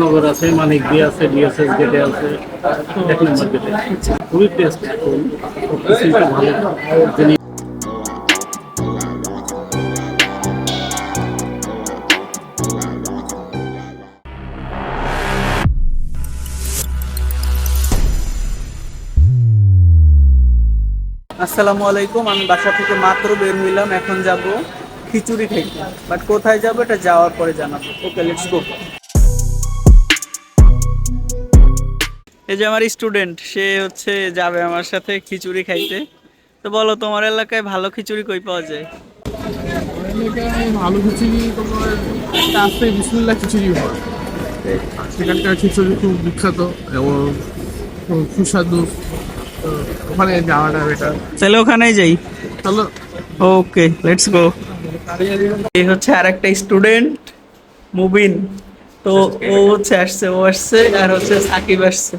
নগর আছে, মানিক বি আছে, ডিএসএস গেটে আছে, এক নম্বর গেটে। খুবই সবকিছুই ভালো। আসসালামু আলাইকুম, আমি বাসা থেকে মাত্র বের হইলাম, এখন যাব খিচুড়ি খাইতে। বাট কোথায় যাব এটা যাওয়ার পরে জানাব। ওকে লেটস গো এই যে আমার স্টুডেন্ট সে হচ্ছে যাবে আমার সাথে খিচুড়ি খাইতে। তো বলো তোমার এলাকায় ভালো খিচুড়ি কই পাওয়া যায়? আলু খিচুড়ি তোমার একটা বিসমুল্লাহ খিচুড়ি হয়। সেখানকার খিচুড়ি খুব বিখ্যাত এবং খুব সুস্বাদু। ওখানে যাওয়াটা বেটার তাহলে ওখানেই যাই। চলো। ওকে লেটস গো এই হচ্ছে আর একটা স্টুডেন্ট মুবিন। তো ও হচ্ছে আসছে ও আসছে আর হচ্ছে সাকিব আসছে।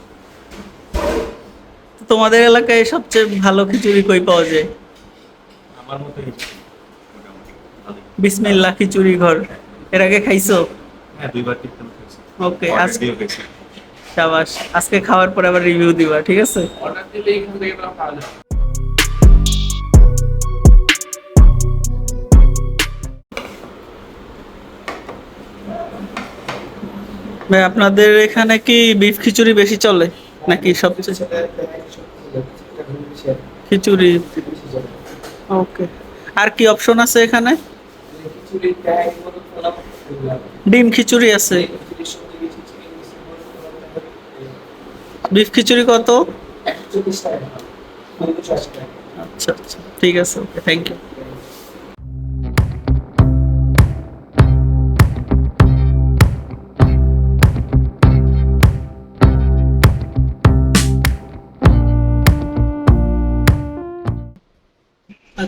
তোমাদের এলাকায় সবচেয়ে ভালো খিচুড়ি কই পাওয়া যায়? আমার মতে বিসমিল্লাহ খিচুড়ি ঘর। এর আগে খাইছো? হ্যাঁ দুইবার তিনবার ওকে আজকে খেয়েছি আজকে খাওয়ার পর আবার রিভিউ দিবা ঠিক আছে? অর্ডার দিলে এখান থেকে পাওয়া ভাই আপনাদের এখানে কি বিফ খিচুড়ি বেশি চলে? নাকি সবচেয়ে খিচুড়ি। ওকে আর কি অপশন আছে এখানে? ডিম খিচুড়ি আছে। বিফ খিচুড়ি কত? আচ্ছা আচ্ছা। ঠিক আছে ওকে থ্যাংক ইউ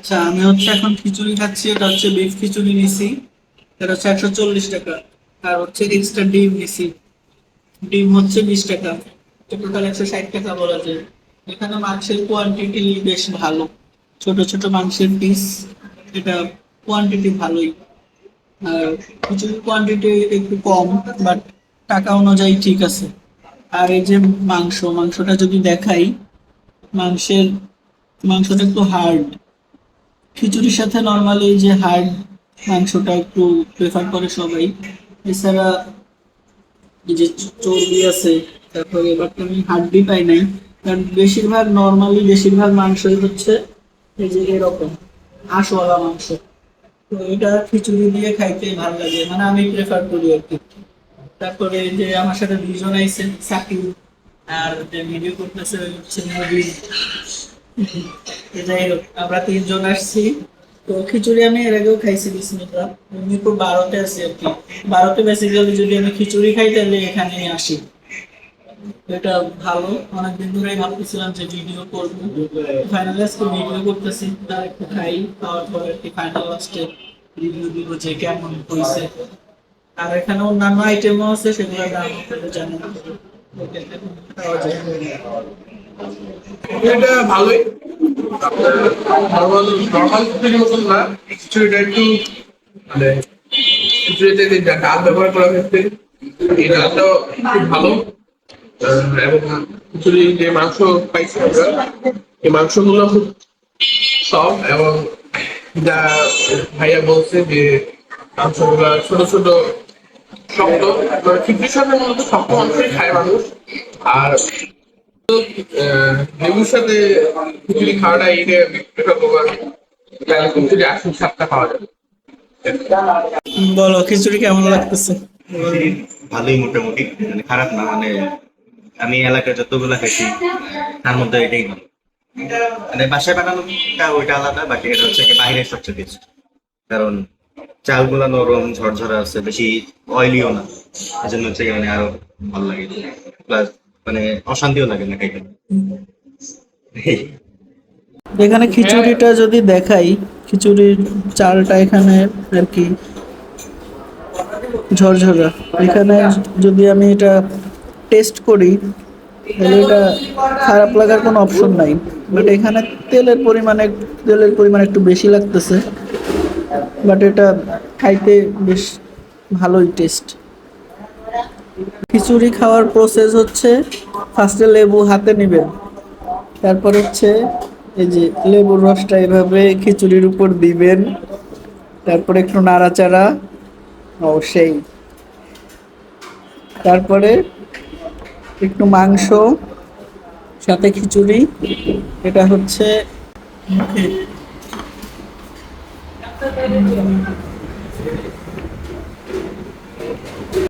আচ্ছা আমি হচ্ছে এখন খিচুড়ি খাচ্ছি, এটা হচ্ছে বিফ খিচুড়ি নিছি। এটা হচ্ছে একশো চল্লিশ টাকা, আর হচ্ছে এক্সট্রা ডিম নিছি। ডিম হচ্ছে বিশ টাকা। টোটাল একশো ষাট টাকা বলা যায়। এখানে মাংসের কোয়ান্টিটি বেশ ভালো। ছোট ছোট মাংসের পিস এটা কোয়ান্টিটি ভালোই। আর খিচুড়ির কোয়ান্টিটি একটু কম বাট টাকা অনুযায়ী ঠিক আছে। আর এই যে মাংস, মাংসটা যদি দেখাই, মাংসের, মাংসটা একটু হার্ড খিচুড়ির সাথে নর্মালি যে হার্ড মাংসটা একটু প্রেফার করে সবাই। এছাড়া যে চর্বি আছে, তারপরে এবার তো আমি হাড্ডি পাই নাই, কারণ বেশিরভাগ নর্মালি বেশিরভাগ মাংসই হচ্ছে এই যে এরকম, আঁশওয়ালা মাংস। তো এটা খিচুড়ি দিয়ে খাইতে ভালো লাগে মানে আমি প্রেফার করি আর কি। তারপরে যে আমার সাথে দুজন আইসেন, সাকিব, আর যে ভিডিও করতেছে হচ্ছে নবীন। আমরা তিনজন আসছি। তো খিচুড়ি আমি এর আগেও খাইছি, বিসমিল্লাহ। মিরপুর বারোতে আর কি। বারোতে বেসিক্যালি যদি আমি খিচুড়ি খাই, তাহলে এখানে আসি। এটা ভালো। অনেকদিন ভাবতেছিলাম যে ভিডিও করব। ফাইনালি আজকে ভিডিও করতেছি, তার একটু খাই, খাওয়ার পর ফাইনাল লাস্টে রিভিউ দিব যে কেমন হয়েছে আর এখানে অন্যান্য আইটেমও আছে সেগুলোর দাম এটা ভালোই। মতন না, একটু মানে যে ডাল ব্যবহার করা হয়েছে, এই ডালটাও খুব ভালো। এবং খিচুড়ি যে মাংস পাইছি আমরা, এই মাংসগুলো খুব এবং যা ভাইয়া বলছে যে মাংসগুলো ছোট ছোট শক্ত মানে খিচুড়ির সাথে মূলত শক্ত মাংসই খায় মানুষ। আর লেবুর সাথে খিচুড়ি খাওয়াটা প্রেফার করব আমি তাহলে খিচুড়ি আসল স্বাদটা পাওয়া যাবে। বলো খিচুড়ি কেমন লাগতেছে? ভালোই মোটামুটি মানে খারাপ না মানে আমি এলাকায় যতগুলো খাইছি তার মধ্যে এটাই ভালো। মানে বাসায় বানানোটা ওইটা আলাদা বাকি এটা হচ্ছে কি বাইরের সবচেয়ে বেস্ট কারণ চালগুলা নরম ঝরঝরা আছে বেশি অয়েলিও না। এই জন্য হচ্ছে কি মানে আরও ভালো লাগে। প্লাস মানে অশান্তিও লাগে না খাইতে। এখানে খিচুড়িটা যদি দেখাই, খিচুড়ির চালটা এখানে আর কি ঝরঝরা। এখানে যদি আমি এটা টেস্ট করি, তাহলে এটা খারাপ লাগার কোনো অপশন নাই। বাট এখানে তেলের পরিমাণে, তেলের পরিমাণ একটু বেশি লাগতেছে। বাট এটা খাইতে বেশ ভালোই টেস্ট খিচুড়ি খাওয়ার প্রসেস হচ্ছে ফার্স্টে লেবু হাতে নেবেন। তারপর হচ্ছে এই যে লেবুর রসটা এভাবে খিচুড়ির উপর দিবেন। তারপরে একটু নাড়াচাড়া। ও, সেই। তারপরে একটু মাংস, সাথে খিচুড়ি। এটা হচ্ছে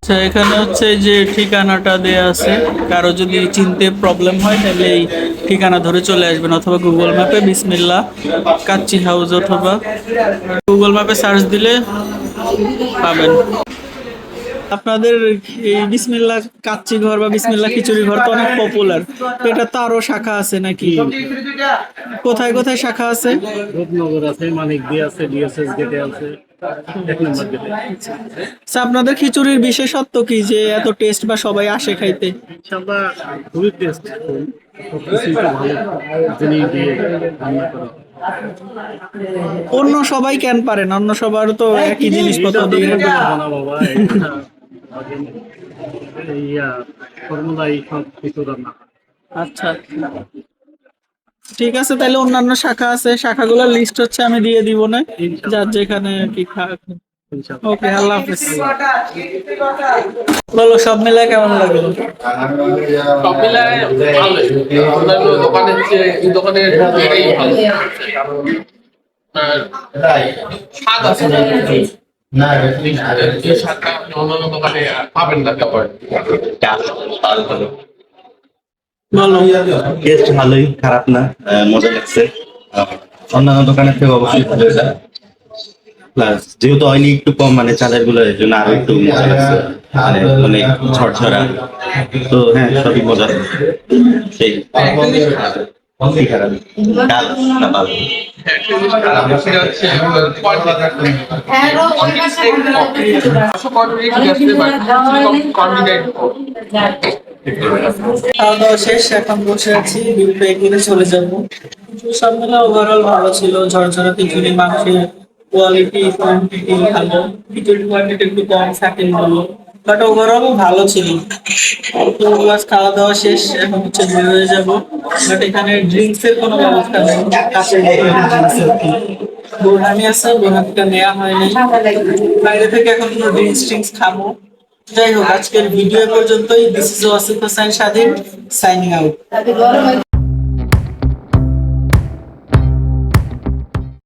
আচ্ছা এখানে হচ্ছে যে ঠিকানাটা দেয়া আছে। কারও যদি চিনতে প্রবলেম হয়, তাহলে এই ঠিকানা ধরে চলে আসবেন অথবা গুগল ম্যাপে বিসমিল্লা কাচ্চি হাউস অথবা গুগল ম্যাপে সার্চ দিলে পাবেন। আপনাদের এই বিসমিল্লা কাচ্চি ঘর বা বিসমিল্লা খিচুড়ি ঘর তো অনেক পপুলার এটা তো আরও শাখা আছে নাকি? কোথায় কোথায় শাখা আছে? রূপনগর আছে মানিক দিয়ে আছে ডিএসএস গেটে আছে আচ্ছা, আপনাদের খিচুড়ির বিশেষত্ব কি যে এত টেস্ট বা সবাই আসে খাইতে? খুবই টেস্ট অন্য সবাই কেন পারেন অন্য সবার তো একই জিনিসপত্র দিয়ে সব কিছু রান্না আচ্ছা ঠিক আছে তাহলে অন্যান্য শাখা আছে শাখাগুলোর লিস্ট হচ্ছে আমি দিয়ে দিব না যার যেখানে কি ওকে আল্লাহ হাফেজ। বলো সব মিলায় কেমন লাগল? সব মিলায় ভালোই। অন্যান্য দোকানের চেয়ে এই দোকানের ভালো। স্বাদ আছে। এই স্বাদটা আপনি অন্যান্য দোকানে পাবেন না কাপড় বলো টেস্ট ভালোই খারাপ না মজা লাগছে। অন্যান্য দোকানের থেকে অবশ্যই ভালো। এটা প্লাস যেহেতু অয়েলি একটু কম মানে চালেরগুলো এর জন্য আরও একটু মজা লাগছে। মানে অনেক ঝরঝরা। তো হ্যাঁ সবই মজা। সেই। খাওয়া দাওয়া শেষ এখন বসে আছি করে চলে যাব। সব মিলে ওভারঅল ভালো ছিল ঝরঝরা খিচুড়ি মাংসের কোয়ালিটি কোয়ান্টিটি ভালো। খিচুড়ি কোয়ান্টিটি একটু কম থাকে ভালো। বাট ওভারঅল ভালো ছিল। তো খাওয়া দাওয়া শেষ এখন হচ্ছে বের হয়ে যাব। বাট এখানে ড্রিঙ্কস এর কোনো ব্যবস্থা নেই। কাছে বোরহানি আছে বোরহানিটা নেওয়া হয়নি। বাইরে থেকে এখন কোনো ড্রিঙ্কস ট্রিঙ্কস খাব। যাই হোক আজকের ভিডিও পর্যন্তই। দিস ইজ ওয়াসিফ হোসেন স্বাধীন সাইনিং আউট